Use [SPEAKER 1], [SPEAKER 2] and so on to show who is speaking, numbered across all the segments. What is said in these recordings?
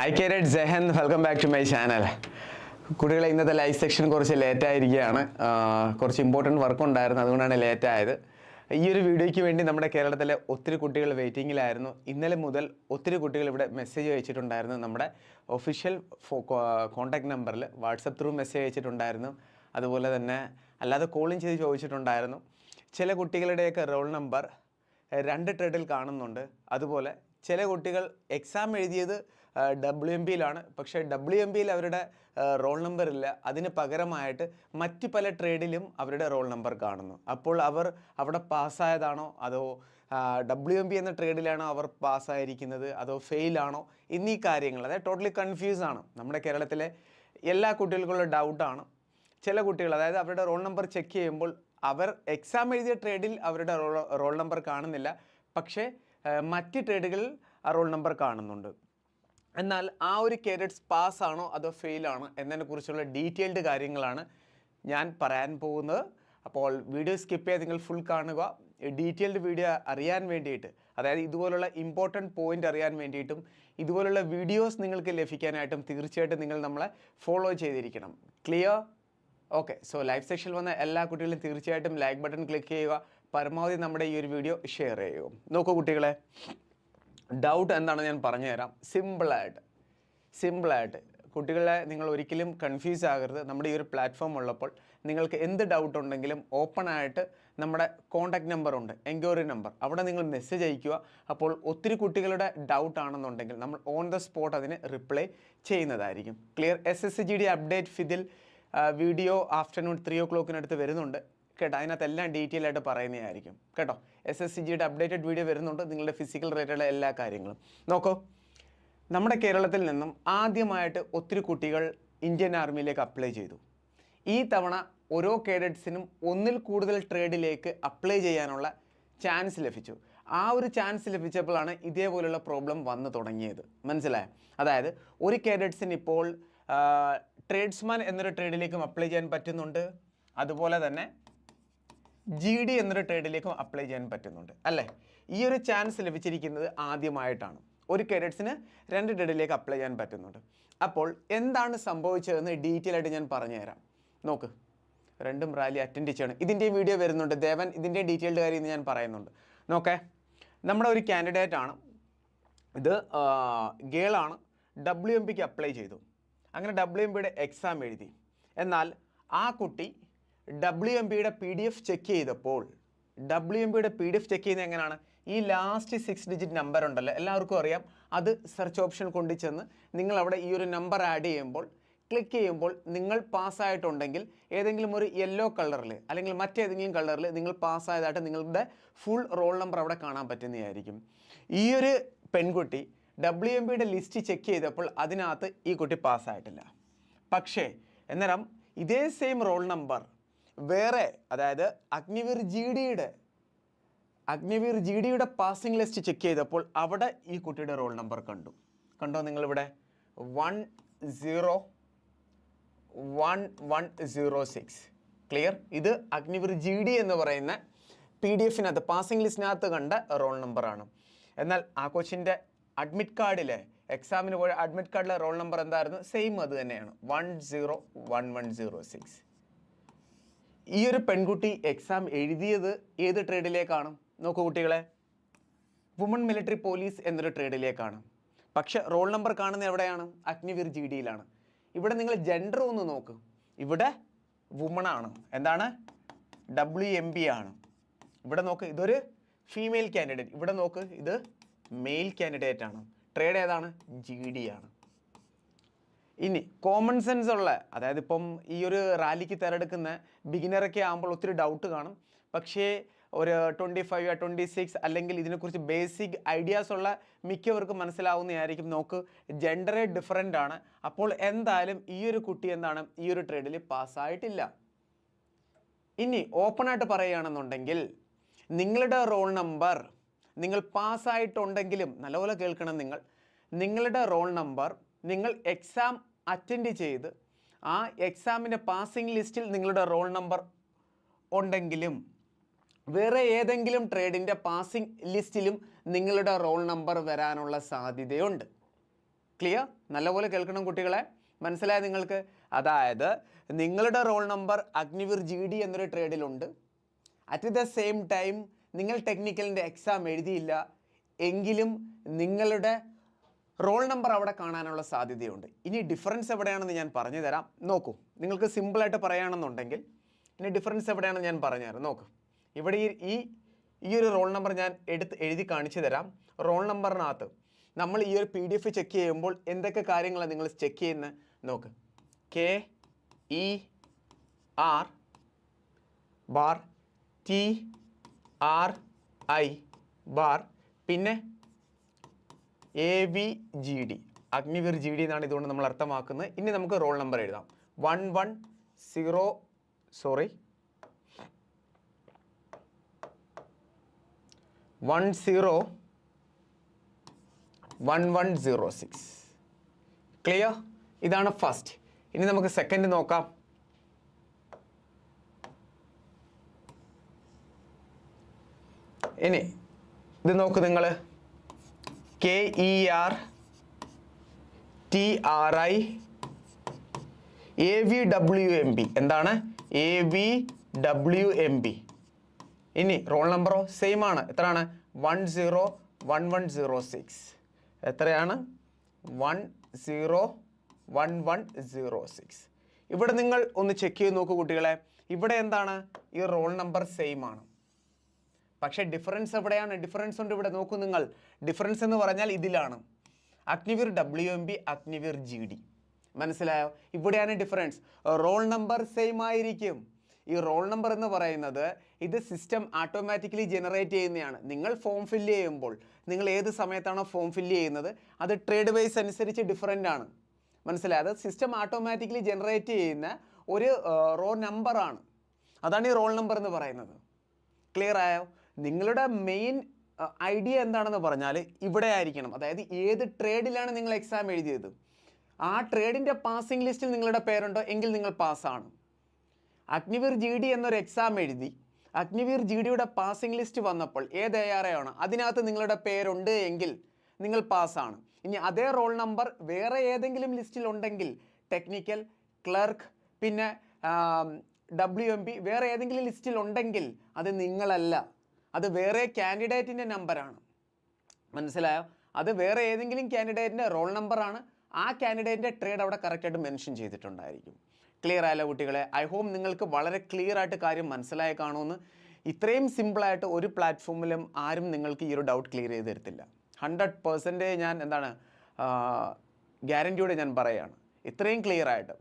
[SPEAKER 1] Hi കേരറ്റ് ജെഹൻ welcome back to my channel കുട്ടികളെ ഇന്നത്തെ ലൈവ് സെക്ഷൻ കുറച്ച് ലേറ്റ് ആയിരിക്കുകയാണ്. കുറച്ച് ഇമ്പോർട്ടന്റ് വർക്ക് ഉണ്ടായിരുന്നു. അതുകൊണ്ടാണ് ലേറ്റ് ആയത്. ഈ ഒരു വീഡിയോയ്ക്ക് വേണ്ടി നമ്മുടെ കേരളത്തിലെ ഒത്തിരി കുട്ടികൾ വെയിറ്റിങ്ങിലായിരുന്നു ഇന്നലെ മുതൽ ഒത്തിരി കുട്ടികൾ ഇവിടെ മെസ്സേജ് അയച്ചിട്ടുണ്ടായിരുന്നു. നമ്മുടെ ഒഫീഷ്യൽ കോൺടാക്ട് നമ്പറിൽ വാട്സപ്പ് ത്രൂ മെസ്സേജ് അയച്ചിട്ടുണ്ടായിരുന്നു. അതുപോലെ തന്നെ അല്ലാതെ കോളിങ് ചെയ്ത് ചോദിച്ചിട്ടുണ്ടായിരുന്നു. ചില കുട്ടികളുടെയൊക്കെ റോൾ നമ്പർ രണ്ട് ട്രെഡിൽ കാണുന്നുണ്ട്. അതുപോലെ ചില കുട്ടികൾ എക്സാം എഴുതിയത് ഡബ്ല്യു എം പിയിലാണ് പക്ഷേ ഡബ്ല്യു എം പിയിൽ അവരുടെ റോൾ നമ്പർ ഇല്ല. അതിന് പകരമായിട്ട് മറ്റ് പല ട്രേഡിലും അവരുടെ റോൾ നമ്പർ കാണുന്നു. അപ്പോൾ അവർ അവിടെ പാസ്സായതാണോ? അതോ ഡബ്ല്യു എം പി എന്ന ട്രേഡിലാണോ അവർ പാസ്സായിരിക്കുന്നത്? അതോ ഫെയിലാണോ എന്നീ കാര്യങ്ങൾ. അതായത് ടോട്ടലി കൺഫ്യൂസ് ആണ്. നമ്മുടെ കേരളത്തിലെ എല്ലാ കുട്ടികൾക്കുള്ള ഡൗട്ടാണ് ചില കുട്ടികൾ അതായത് അവരുടെ റോൾ നമ്പർ ചെക്ക് ചെയ്യുമ്പോൾ അവർ എക്സാം എഴുതിയ ട്രേഡിൽ അവരുടെ റോൾ റോൾ നമ്പർ കാണുന്നില്ല. പക്ഷേ മറ്റ് ട്രേഡുകളിൽ ആ റോൾ നമ്പർ കാണുന്നുണ്ട്. എന്നാൽ ആ ഒരു കേഡറ്റ്സ് പാസ് ആണോ അതോ ഫെയിൽ ആണോ എന്നതിനെ കുറിച്ചുള്ള ഡീറ്റെയിൽഡ് കാര്യങ്ങളാണ് ഞാൻ പറയാൻ പോകുന്നത്. അപ്പോൾ വീഡിയോ സ്കിപ്പ് ചെയ്ത് നിങ്ങൾ ഫുൾ കാണുക. ഡീറ്റെയിൽഡ് വീഡിയോ അറിയാൻ വേണ്ടിയിട്ട് അതായത് ഇതുപോലുള്ള ഇമ്പോർട്ടന്റ് പോയിന്റ് അറിയാൻ വേണ്ടിയിട്ടും ഇതുപോലുള്ള വീഡിയോസ് നിങ്ങൾക്ക് ലഭിക്കാനായിട്ടും തീർച്ചയായിട്ടും നിങ്ങൾ നമ്മളെ ഫോളോ ചെയ്തിരിക്കണം. ക്ലിയർ ഓക്കെ സോ ലൈവ് സെക്ഷനിൽ വന്ന എല്ലാ കുട്ടികളും തീർച്ചയായിട്ടും ലൈക്ക് ബട്ടൺ ക്ലിക്ക് ചെയ്യുക. പരമാവധി നമ്മുടെ ഈ ഒരു വീഡിയോ ഷെയർ ചെയ്യുക. നോക്കൂ കുട്ടികളെ. ഡൗട്ട് എന്താണെന്ന് ഞാൻ പറഞ്ഞു തരാം സിമ്പിളായിട്ട് സിമ്പിളായിട്ട് കുട്ടികളെ നിങ്ങൾ ഒരിക്കലും കൺഫ്യൂസ് ആകരുത്. നമ്മുടെ ഈ ഒരു പ്ലാറ്റ്ഫോം ഉള്ളപ്പോൾ നിങ്ങൾക്ക് എന്ത് ഡൗട്ട് ഉണ്ടെങ്കിലും ഓപ്പൺ ആയിട്ട് നമ്മുടെ കോൺടാക്ട് നമ്പർ ഉണ്ട് എൻക്വയറി നമ്പർ അവിടെ നിങ്ങൾ മെസ്സേജ് അയക്കുക. അപ്പോൾ ഒത്തിരി കുട്ടികളുടെ ഡൗട്ട് ആണെന്നുണ്ടെങ്കിൽ നമ്മൾ ഓൺ ദ സ്പോട്ട് അതിന് റിപ്ലൈ ചെയ്യുന്നതായിരിക്കും. Clear S S C G D update ഫിതിൽ video afternoon three ഒ ക്ലോക്കിനടുത്ത് വരുന്നുണ്ട്. കേട്ടോ. അതിനകത്ത് എല്ലാം ഡീറ്റെയിൽ ആയിട്ട് പറയുന്നതായിരിക്കും. കേട്ടോ. എസ് എസ് സി ജിയുടെ അപ്ഡേറ്റഡ് വീഡിയോ വരുന്നുണ്ട്. നിങ്ങളുടെ ഫിസിക്കൽ റിലേറ്റഡ് എല്ലാ കാര്യങ്ങളും. നോക്കോ. നമ്മുടെ കേരളത്തിൽ നിന്നും ആദ്യമായിട്ട് ഒത്തിരി കുട്ടികൾ ഇന്ത്യൻ ആർമിയിലേക്ക് അപ്ലൈ ചെയ്തു. ഈ തവണ ഓരോ കേഡറ്റ്സിനും ഒന്നിൽ കൂടുതൽ ട്രേഡിലേക്ക് അപ്ലൈ ചെയ്യാനുള്ള ചാൻസ് ലഭിച്ചു. ആ ഒരു ചാൻസ് ലഭിച്ചപ്പോഴാണ് ഇതേപോലെയുള്ള പ്രോബ്ലം വന്നു തുടങ്ങിയത്. മനസ്സിലായോ? അതായത് ഒരു കേഡറ്റ്സിന് ഇപ്പോൾ ട്രേഡ്സ്മാൻ എന്നൊരു ട്രേഡിലേക്കും അപ്ലൈ ചെയ്യാൻ പറ്റുന്നുണ്ട്. അതുപോലെ തന്നെ ജി ഡി എന്നൊരു ട്രേഡിലേക്കും അപ്ലൈ ചെയ്യാൻ പറ്റുന്നുണ്ട്. അല്ലേ? ഈ ഒരു ചാൻസ് ലഭിച്ചിരിക്കുന്നത് ആദ്യമായിട്ടാണ്. ഒരു കേഡറ്റ്സിന് രണ്ട് ട്രേഡിലേക്ക് അപ്ലൈ ചെയ്യാൻ പറ്റുന്നുണ്ട്. അപ്പോൾ എന്താണ് സംഭവിച്ചതെന്ന് ഡീറ്റെയിൽ ആയിട്ട് ഞാൻ പറഞ്ഞുതരാം. നോക്ക്. രണ്ടും റാലി അറ്റൻഡ് ചെയ്യണം. ഇതിന്റെ വീഡിയോ വരുന്നുണ്ട്. ദേവൻ ഇതിന്റെ ഡീറ്റെയിൽഡ് കാര്യം ഞാൻ പറയുന്നുണ്ട്. നോക്കേ. നമ്മുടെ ഒരു കാൻഡിഡേറ്റ് ആണ്. ഇത് ഗേളാണ് ഡബ്ല്യു എം പിക്ക് അപ്ലൈ ചെയ്തു. അങ്ങനെ ഡബ്ല്യു എം പിയുടെ എക്സാം എഴുതി. എന്നാൽ ആ കുട്ടി ഡബ്ല്യു എം പിയുടെ പി ഡി എഫ് ചെക്ക് ചെയ്തപ്പോൾ ഡബ്ല്യു എം പിയുടെ പി ഡി എഫ് ചെക്ക് ചെയ്യുന്നത് എങ്ങനെയാണ്? ഈ ലാസ്റ്റ് സിക്സ് ഡിജിറ്റ് നമ്പർ ഉണ്ടല്ലോ എല്ലാവർക്കും അറിയാം. അത് സെർച്ച് ഓപ്ഷൻ കൊണ്ടു ചെന്ന് നിങ്ങൾ അവിടെ ഈ ഒരു നമ്പർ ആഡ് ചെയ്യുമ്പോൾ ക്ലിക്ക് ചെയ്യുമ്പോൾ നിങ്ങൾ പാസ്സായിട്ടുണ്ടെങ്കിൽ ഏതെങ്കിലും ഒരു യെല്ലോ കളറിൽ അല്ലെങ്കിൽ മറ്റേതെങ്കിലും കളറിൽ നിങ്ങൾ പാസ്സായതായിട്ട് നിങ്ങളുടെ ഫുൾ റോൾ നമ്പർ അവിടെ കാണാൻ പറ്റുന്നതായിരിക്കും. ഈ ഒരു പെൺകുട്ടി ഡബ്ല്യു എം പിയുടെ ലിസ്റ്റ് ചെക്ക് ചെയ്തപ്പോൾ അതിനകത്ത് ഈ കുട്ടി പാസ്സായിട്ടില്ല പക്ഷേ അന്നേരം ഇതേ സെയിം റോൾ നമ്പർ വേറെ അതായത് അഗ്നിവീർ ജി ഡിയുടെ അഗ്നിവീർ ജി ഡിയുടെ പാസിംഗ് ലിസ്റ്റ് ചെക്ക് ചെയ്തപ്പോൾ അവിടെ ഈ കുട്ടിയുടെ റോൾ നമ്പർ കണ്ടു. കണ്ടോ നിങ്ങളിവിടെ? One zero one one zero six clear ഇത് അഗ്നിവീർ ജി ഡി എന്ന് പറയുന്ന പി ഡി എഫിനകത്ത് പാസിംഗ് ലിസ്റ്റിനകത്ത് കണ്ട റോൾ നമ്പറാണ് എന്നാൽ ആ കൊച്ചിന്റെ അഡ്മിറ്റ് കാർഡിലെ എക്സാമിന് പോയ അഡ്മിറ്റ് കാർഡിലെ റോൾ നമ്പർ എന്തായിരുന്നു? സെയിം അത് തന്നെയാണ്. One zero one one zero six ഈ ഒരു പെൺകുട്ടി എക്സാം എഴുതിയത് ഏത് ട്രേഡിലേക്കാണ് നോക്കൂ കുട്ടികളെ. വുമൺ മിലിറ്ററി പോലീസ് എന്നൊരു ട്രേഡിലേക്കാണ് പക്ഷെ റോൾ നമ്പർ കാണുന്നത് എവിടെയാണ്? അഗ്നിവീർ ജി ഡിയിലാണ് ഇവിടെ നിങ്ങൾ ജെൻഡർ ഒന്ന് നോക്ക്. ഇവിടെ വുമൺ ആണ്. എന്താണ്? ഡബ്ല്യു എം ബി ആണ്. ഇവിടെ നോക്ക് ഇതൊരു ഫീമെയിൽ കാൻഡിഡേറ്റ് ഇവിടെ നോക്ക് ഇത് മെയിൽ കാൻഡിഡേറ്റ് ആണ്. ട്രേഡ് ഏതാണ്? ജി ഡി ആണ് ഇനി കോമൺ സെൻസ് ഉള്ള അതായത് ഇപ്പം ഈ ഒരു റാലിക്ക് തിരഞ്ഞെടുക്കുന്ന ബിഗിനറൊക്കെ ആകുമ്പോൾ ഒത്തിരി ഡൗട്ട് കാണും. പക്ഷേ ഒരു ട്വന്റി ഫൈവ് ട്വന്റി സിക്സ് അല്ലെങ്കിൽ ഇതിനെക്കുറിച്ച് ബേസിക് ഐഡിയാസ് ഉള്ള മിക്കവർക്കും മനസ്സിലാവുന്നതായിരിക്കും. നോക്ക് ജെൻഡറെ ഡിഫറെന്റ് ആണ്. അപ്പോൾ എന്തായാലും ഈ ഒരു കുട്ടി എന്താണ്? ഈ ഒരു ട്രേഡിൽ പാസ്സായിട്ടില്ല ഇനി ഓപ്പണായിട്ട് പറയുകയാണെന്നുണ്ടെങ്കിൽ നിങ്ങളുടെ റോൾ നമ്പർ നിങ്ങൾ പാസ്സായിട്ടുണ്ടെങ്കിലും നല്ലപോലെ കേൾക്കണം നിങ്ങൾ. നിങ്ങളുടെ റോൾ നമ്പർ നിങ്ങൾ എക്സാം അറ്റൻഡ് ചെയ്ത് ആ എക്സാമിന്റെ പാസിംഗ് ലിസ്റ്റിൽ നിങ്ങളുടെ റോൾ നമ്പർ ഉണ്ടെങ്കിലും വേറെ ഏതെങ്കിലും ട്രേഡിന്റെ പാസിംഗ് ലിസ്റ്റിലും നിങ്ങളുടെ റോൾ നമ്പർ വരാനുള്ള സാധ്യതയുണ്ട്. ക്ലിയർ നല്ലപോലെ കേൾക്കണം കുട്ടികളെ. മനസ്സിലായ നിങ്ങൾക്ക്? അതായത് നിങ്ങളുടെ roll number Agniveer G D എന്നൊരു ട്രേഡിലുണ്ട് അറ്റ് ദ സെയിം ടൈം നിങ്ങൾ ടെക്നിക്കലിന്റെ എക്സാം എഴുതിയില്ല എങ്കിലും നിങ്ങളുടെ റോൾ നമ്പർ അവിടെ കാണാനുള്ള സാധ്യതയുണ്ട്. ഇനി ഡിഫറൻസ് എവിടെയാണെന്ന് ഞാൻ പറഞ്ഞു തരാം. നോക്കൂ നിങ്ങൾക്ക് സിമ്പിളായിട്ട് പറയുകയാണെന്നുണ്ടെങ്കിൽ ഇനി ഡിഫറൻസ് എവിടെയാണെന്ന് ഞാൻ പറഞ്ഞു തരാം. നോക്കൂ ഇവിടെ ഈ ഈ ഒരു റോൾ നമ്പർ ഞാൻ എടുത്ത് എഴുതി കാണിച്ചു തരാം. റോൾ നമ്പറിനകത്ത് നമ്മൾ ഈ ഒരു പി ഡി എഫ് ചെക്ക് ചെയ്യുമ്പോൾ എന്തൊക്കെ കാര്യങ്ങളാണ് നിങ്ങൾ ചെക്ക് ചെയ്യുന്നത് നോക്ക് K E R bar T R I bar പിന്നെ A V G D Agniveer G D എന്നാണ് ഇതുകൊണ്ട് നമ്മൾ അർത്ഥമാക്കുന്നത്. ഇനി നമുക്ക് റോൾ നമ്പർ എഴുതാം. One one zero sorry one zero one one zero six clear ഇതാണ് ഫസ്റ്റ് ഇനി നമുക്ക് സെക്കൻഡ് നോക്കാം. ഇനി ഇത് നോക്ക് നിങ്ങൾ K E R T R I A V W M P എന്താണ്? A V W M P ഇനി റോൾ നമ്പറോ സെയിം ആണ്. എത്രയാണ്? One zero one one zero six എത്രയാണ്? One zero one one zero six ഇവിടെ നിങ്ങൾ ഒന്ന് ചെക്ക് ചെയ്ത് നോക്കൂ കുട്ടികളെ. ഇവിടെ എന്താണ്? ഈ റോൾ നമ്പർ സെയിം ആണ്. പക്ഷേ ഡിഫറൻസ് എവിടെയാണ്? ഡിഫറൻസ് ഉണ്ട് ഇവിടെ. നോക്കൂ നിങ്ങൾ. ഡിഫറൻസ് എന്ന് പറഞ്ഞാൽ ഇതിലാണ്. Agniveer W M B Agniveer G D മനസ്സിലായോ? ഇവിടെയാണ് ഡിഫറൻസ് റോൾ നമ്പർ സെയിം ആയിരിക്കും. ഈ റോൾ നമ്പർ എന്ന് പറയുന്നത് ഇത് സിസ്റ്റം ആട്ടോമാറ്റിക്കലി ജനറേറ്റ് ചെയ്യുന്നതാണ്. നിങ്ങൾ ഫോം ഫില്ല് ചെയ്യുമ്പോൾ നിങ്ങൾ ഏത് സമയത്താണോ ഫോം ഫില്ല് ചെയ്യുന്നത് അത് ട്രേഡ് വൈസ് അനുസരിച്ച് ഡിഫറന്റ് ആണ്. മനസ്സിലായത് സിസ്റ്റം ആട്ടോമാറ്റിക്കലി ജനറേറ്റ് ചെയ്യുന്ന ഒരു റോ നമ്പറാണ് അതാണ് ഈ റോൾ നമ്പർ എന്ന് പറയുന്നത്. ക്ലിയർ ആയോ? നിങ്ങളുടെ മെയിൻ ഐഡിയ എന്താണെന്ന് പറഞ്ഞാൽ ഇവിടെ ആയിരിക്കണം. അതായത് ഏത് ട്രേഡിലാണ് നിങ്ങൾ എക്സാം എഴുതിയത്? ആ ട്രേഡിന്റെ പാസിംഗ് ലിസ്റ്റിൽ നിങ്ങളുടെ പേരുണ്ടോ? എങ്കിൽ നിങ്ങൾ പാസ്സാണ് അഗ്നിവീർ ജി ഡി എന്നൊരു എക്സാം എഴുതി അഗ്നിവീർ ജി ഡിയുടെ പാസിംഗ് ലിസ്റ്റ് വന്നപ്പോൾ ഏത് എ ആർ ആണ്? അതിനകത്ത് നിങ്ങളുടെ പേരുണ്ട് എങ്കിൽ നിങ്ങൾ പാസ്സാണ് ഇനി അതേ റോൾ നമ്പർ വേറെ ഏതെങ്കിലും ലിസ്റ്റിൽ ഉണ്ടെങ്കിൽ ടെക്നിക്കൽ ക്ലർക്ക് പിന്നെ ഡബ്ല്യു എം പി വേറെ ഏതെങ്കിലും ലിസ്റ്റിൽ ഉണ്ടെങ്കിൽ അത് നിങ്ങളല്ല. അത് വേറെ കാൻഡിഡേറ്റിന്റെ നമ്പറാണ്. മനസ്സിലായോ? അത് വേറെ ഏതെങ്കിലും കാൻഡിഡേറ്റിന്റെ റോൾ നമ്പറാണ്. ആ കാൻഡിഡേറ്റിന്റെ ട്രേഡ് അവിടെ കറക്റ്റായിട്ട് മെൻഷൻ ചെയ്തിട്ടുണ്ടായിരിക്കും. ക്ലിയർ ആയല്ലോ കുട്ടികളെ? ഐ ഹോം നിങ്ങൾക്ക് വളരെ ക്ലിയർ ആയിട്ട് കാര്യം മനസ്സിലായി കാണുമെന്ന് ഇത്രയും സിമ്പിളായിട്ട് ഒരു പ്ലാറ്റ്ഫോമിലും ആരും നിങ്ങൾക്ക് ഈ ഒരു ഡൗട്ട് ക്ലിയർ ചെയ്ത് തരത്തില്ല. ഹൺഡ്രഡ് പെർസെന്റേജ് ഞാൻ എന്താണ് ഗ്യാരന്റിയോടെ ഞാൻ പറയുകയാണ് ഇത്രയും ക്ലിയർ ആയിട്ട്.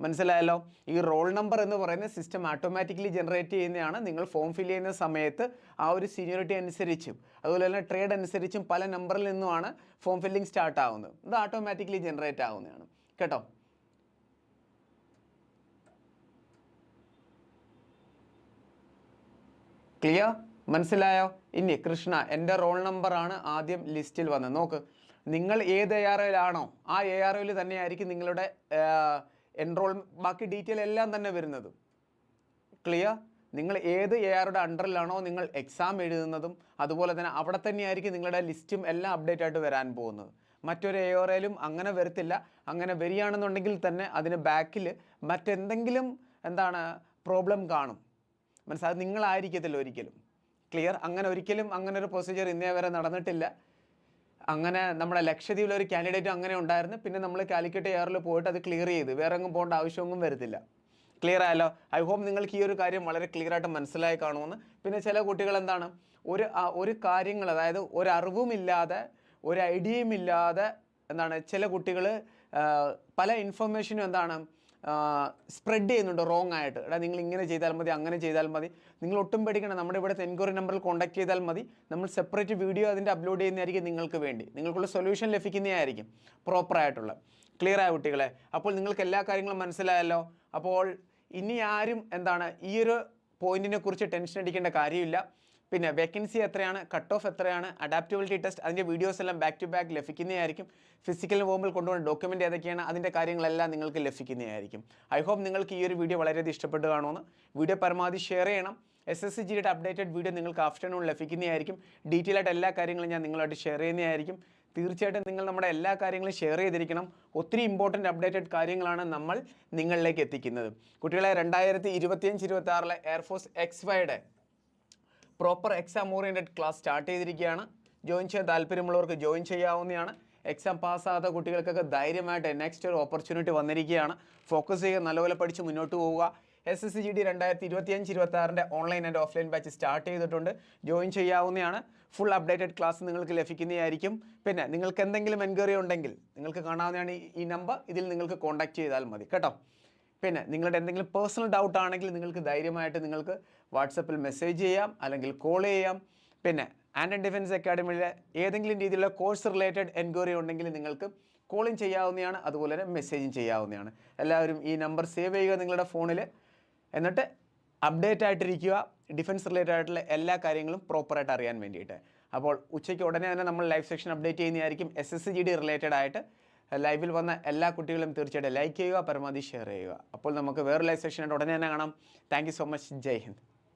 [SPEAKER 1] മനസ്സിലായല്ലോ? ഈ റോൾ നമ്പർ എന്ന് പറയുന്ന സിസ്റ്റം ഓട്ടോമാറ്റിക്കലി ജനറേറ്റ് ചെയ്യുന്നതാണ് നിങ്ങൾ ഫോം ഫിൽ ചെയ്യുന്ന സമയത്ത് ആ ഒരു സീനിയോറിറ്റി അനുസരിച്ചും അതുപോലെ തന്നെ ട്രേഡ് അനുസരിച്ചും പല നമ്പറിൽ നിന്നുമാണ് ഫോം ഫില്ലിംഗ് സ്റ്റാർട്ട് ആവുന്നത്. ഇത് ഓട്ടോമാറ്റിക്കലി ജനറേറ്റ് ആവുന്നതാണ്. കേട്ടോ? ക്ലിയർ മനസ്സിലായോ? ഇനി കൃഷ്ണ എന്റെ റോൾ നമ്പറാണ് ആദ്യം ലിസ്റ്റിൽ വന്നത്. നോക്ക് നിങ്ങൾ ഏത് എ ആർ ഒയിലാണോ ആ എ ആർ ഒയിൽ തന്നെയായിരിക്കും നിങ്ങളുടെ എൻറോൾ ബാക്കി ഡീറ്റെയിൽ എല്ലാം തന്നെ വരുന്നത്. ക്ലിയർ നിങ്ങൾ ഏത് എ ആറുടെ അണ്ടറിലാണോ നിങ്ങൾ എക്സാം എഴുതുന്നതും അതുപോലെ തന്നെ അവിടെ തന്നെയായിരിക്കും നിങ്ങളുടെ ലിസ്റ്റും എല്ലാം അപ്ഡേറ്റ് ആയിട്ട് വരാൻ പോകുന്നത്. മറ്റൊരു എ ആറിലും അങ്ങനെ വരത്തില്ല. അങ്ങനെ വരികയാണെന്നുണ്ടെങ്കിൽ തന്നെ അതിന് ബാക്കിൽ മറ്റെന്തെങ്കിലും എന്താണ് പ്രോബ്ലം കാണും. മനസ്സിലായത് നിങ്ങളായിരിക്കത്തില്ല ഒരിക്കലും. ക്ലിയർ അങ്ങനെ ഒരിക്കലും അങ്ങനെ ഒരു പ്രൊസീജിയർ ഇന്നേ വരെ നടന്നിട്ടില്ല. അങ്ങനെ നമ്മുടെ ലക്ഷദ്വീപിലെ ഒരു കാൻഡിഡേറ്റ് അങ്ങനെ ഉണ്ടായിരുന്നു. പിന്നെ നമ്മൾ കാലിക്കറ്റ് എയറിൽ പോയിട്ട് അത് ക്ലിയർ ചെയ്ത്. വേറെ എങ്ങും പോകേണ്ട ആവശ്യമൊന്നും വരത്തില്ല. ക്ലിയർ ആയല്ലോ? ഐ ഹോപ്പ് നിങ്ങൾക്ക് ഈ ഒരു കാര്യം വളരെ ക്ലിയർ ആയിട്ട് മനസ്സിലായി കാണുമെന്ന്. പിന്നെ ചില കുട്ടികൾ എന്താണ്? ഒരു ഒരു കാര്യങ്ങൾ അതായത് ഒരു അറിവുമില്ലാതെ ഒരു ഐഡിയയും ഇല്ലാതെ എന്താണ്? ചില കുട്ടികൾ പല ഇൻഫർമേഷനും എന്താണ്? സ്പ്രെഡ് ചെയ്യുന്നുണ്ട് റോങ് ആയിട്ട്. എടാ നിങ്ങൾ ഇങ്ങനെ ചെയ്താൽ മതി അങ്ങനെ ചെയ്താൽ മതി. നിങ്ങൾ ഒട്ടും പേടിക്കണം നമ്മുടെ ഇവിടെ എൻക്വയറി നമ്പറിൽ കോൺടാക്ട് ചെയ്താൽ മതി. നമ്മൾ സെപ്പറേറ്റ് വീഡിയോ അതിന്റെ അപ്ലോഡ് ചെയ്യുന്നതായിരിക്കും നിങ്ങൾക്ക് വേണ്ടി. നിങ്ങൾക്കുള്ള സൊല്യൂഷൻ ലഭിക്കുന്നതായിരിക്കും പ്രോപ്പറായിട്ടുള്ള ക്ലിയർ ആയ കുട്ടികളെ? അപ്പോൾ നിങ്ങൾക്ക് എല്ലാ കാര്യങ്ങളും മനസ്സിലായല്ലോ? അപ്പോൾ ഇനി ആരും എന്താണ് ഈ ഒരു പോയിന്റിനെ കുറിച്ച് ടെൻഷൻ അടിക്കേണ്ട കാര്യമില്ല. പിന്നെ വേക്കൻസി എത്രയാണ്? കട്ട് ഓഫ് എത്രയാണ്? അഡാപ്റ്റബിലിറ്റി ടെസ്റ്റ് അതിന്റെ വീഡിയോസ് എല്ലാം ബാക്ക് ടു ബാക്ക് ലഭിക്കുന്നതായിരിക്കും. ഫിസിക്കൽ ഫോമിൽ കൊണ്ടുപോകുന്ന ഡോക്യുമെന്റ് ഏതൊക്കെയാണ്? അതിന്റെ കാര്യങ്ങളെല്ലാം നിങ്ങൾക്ക് ലഭിക്കുന്നതായിരിക്കും. ഐ ഹോപ്പ് നിങ്ങൾക്ക് ഈ ഒരു വീഡിയോ വളരെയധികം ഇഷ്ടപ്പെട്ട് കാണുമെന്ന്. വീഡിയോ പരമാവധി ഷെയർ ചെയ്യണം. എസ് എസ് ജിയുടെ അപ്ഡേറ്റഡ് വീഡിയോ നിങ്ങൾക്ക് ആഫ്റ്റർനൂൺ ലഭിക്കുന്നതായിരിക്കും. ഡീറ്റെയിൽ ആയിട്ട് എല്ലാ കാര്യങ്ങളും ഞാൻ നിങ്ങളായിട്ട് ഷെയർ ചെയ്യുന്നതായിരിക്കും. തീർച്ചയായിട്ടും നിങ്ങൾ നമ്മുടെ എല്ലാ കാര്യങ്ങളും ഷെയർ ചെയ്തിരിക്കണം. ഒത്തിരി ഇമ്പോർട്ടന്റ് അപ്ഡേറ്റഡ് കാര്യങ്ങളാണ് നമ്മൾ നിങ്ങളിലേക്ക് എത്തിക്കുന്നത്. കുട്ടികളെ രണ്ടായിരത്തി ഇരുപത്തിയഞ്ച് ഇരുപത്തി ആറിലെ എയർഫോഴ്സ് എക്സ് വൈയുടെ proper exam oriented class start ചെയ്തിരിക്കുകയാണ്. ജോയിൻ ചെയ്യാൻ താല്പര്യമുള്ളവർക്ക് ജോയിൻ ചെയ്യാവുന്നതാണ്. എക്സാം പാസ്സാകാത്ത കുട്ടികൾക്കൊക്കെ ധൈര്യമായിട്ട് നെക്സ്റ്റ് ഒരു ഓപ്പർച്യൂണിറ്റി വന്നിരിക്കുകയാണ്. ഫോക്കസ് ചെയ്യുക നല്ലപോലെ പഠിച്ച് മുന്നോട്ട് പോവുക. എസ് എസ് സി ഡി രണ്ടായിരത്തി ഇരുപത്തിയഞ്ച് ഇരുപത്തി ആറിന്റെ online and offline batch start ചെയ്തിട്ടുണ്ട്. ജോയിൻ ചെയ്യാവുന്നതാണ്. ഫുൾ അപ്ഡേറ്റഡ് ക്ലാസ് നിങ്ങൾക്ക് ലഭിക്കുന്നതായിരിക്കും. പിന്നെ നിങ്ങൾക്ക് എന്തെങ്കിലും എൻക്വയറി ഉണ്ടെങ്കിൽ നിങ്ങൾക്ക് കാണാവുന്നതാണ് ഈ നമ്പർ ഇതിൽ നിങ്ങൾക്ക് കോൺടാക്ട് ചെയ്താൽ മതി. കേട്ടോ? പിന്നെ നിങ്ങളുടെ എന്തെങ്കിലും പേഴ്സണൽ ഡൗട്ട് ആണെങ്കിൽ നിങ്ങൾക്ക് ധൈര്യമായിട്ട് നിങ്ങൾക്ക് വാട്സപ്പിൽ മെസ്സേജ് ചെയ്യാം അല്ലെങ്കിൽ കോൾ ചെയ്യാം. പിന്നെ ആൻഡ് ഡിഫൻസ് അക്കാഡമിയിലെ ഏതെങ്കിലും രീതിയിലുള്ള കോഴ്സ് റിലേറ്റഡ് എൻക്വയറി ഉണ്ടെങ്കിൽ നിങ്ങൾക്ക് കോളിങ് ചെയ്യാവുന്നതാണ് അതുപോലെ തന്നെ മെസ്സേജും ചെയ്യാവുന്നതാണ്. എല്ലാവരും ഈ നമ്പർ സേവ് ചെയ്യുക നിങ്ങളുടെ ഫോണിൽ എന്നിട്ട് അപ്ഡേറ്റ് ആയിട്ടിരിക്കുക ഡിഫൻസ് റിലേറ്റഡ് ആയിട്ടുള്ള എല്ലാ കാര്യങ്ങളും പ്രോപ്പറായിട്ട് അറിയാൻ വേണ്ടിയിട്ട്. അപ്പോൾ ഉച്ചയ്ക്ക് ഉടനെ തന്നെ നമ്മൾ ലൈവ് സെക്ഷൻ അപ്ഡേറ്റ് ചെയ്യുന്നതായിരിക്കും S S C G D related ആയിട്ട് ലൈവിൽ വന്ന എല്ലാ കുട്ടികളും തീർച്ചയായിട്ടും ലൈക്ക് ചെയ്യുക പരമാവധി ഷെയർ ചെയ്യുക. അപ്പോൾ നമുക്ക് വേറെ ലൈവ് സെഷനായിട്ട് ഉടനെ തന്നെ കാണാം. Thank so much Jai Hind.